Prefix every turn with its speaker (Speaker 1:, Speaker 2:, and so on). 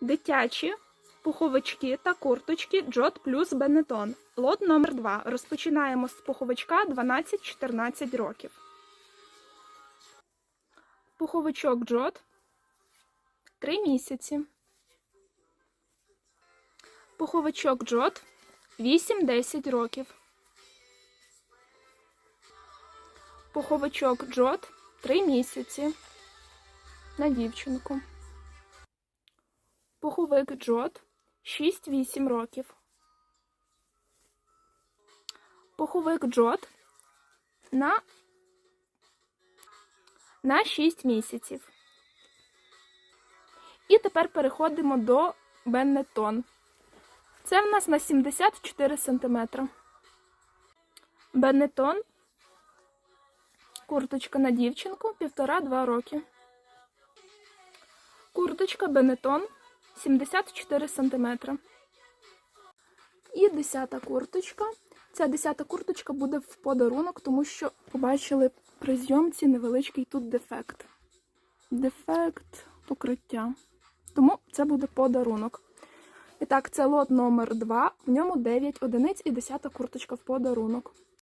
Speaker 1: Дитячі пуховички та курточки Джот плюс Бенетон. Лот номер 2. Розпочинаємо з пуховичка 12-14 років. Пуховичок Джот 3 місяці. Пуховичок Джот 8-10 років. Пуховичок Джот 3 місяці. На дівчинку. Пуховик Джот 6-8 років. Пуховик Джот на, на 6 місяців. І тепер переходимо до Беннетон. Це в нас на 74 см. Беннетон. Курточка на дівчинку 1,5-2 роки. Курточка Бенетон 74 см. І 10 курточка. Ця 10 курточка буде в подарунок, тому що побачили при зйомці невеличкий тут дефект. Дефект покриття. Тому це буде подарунок. І так, це лот номер 2, в ньому 9 одиниць і 10 курточка в подарунок.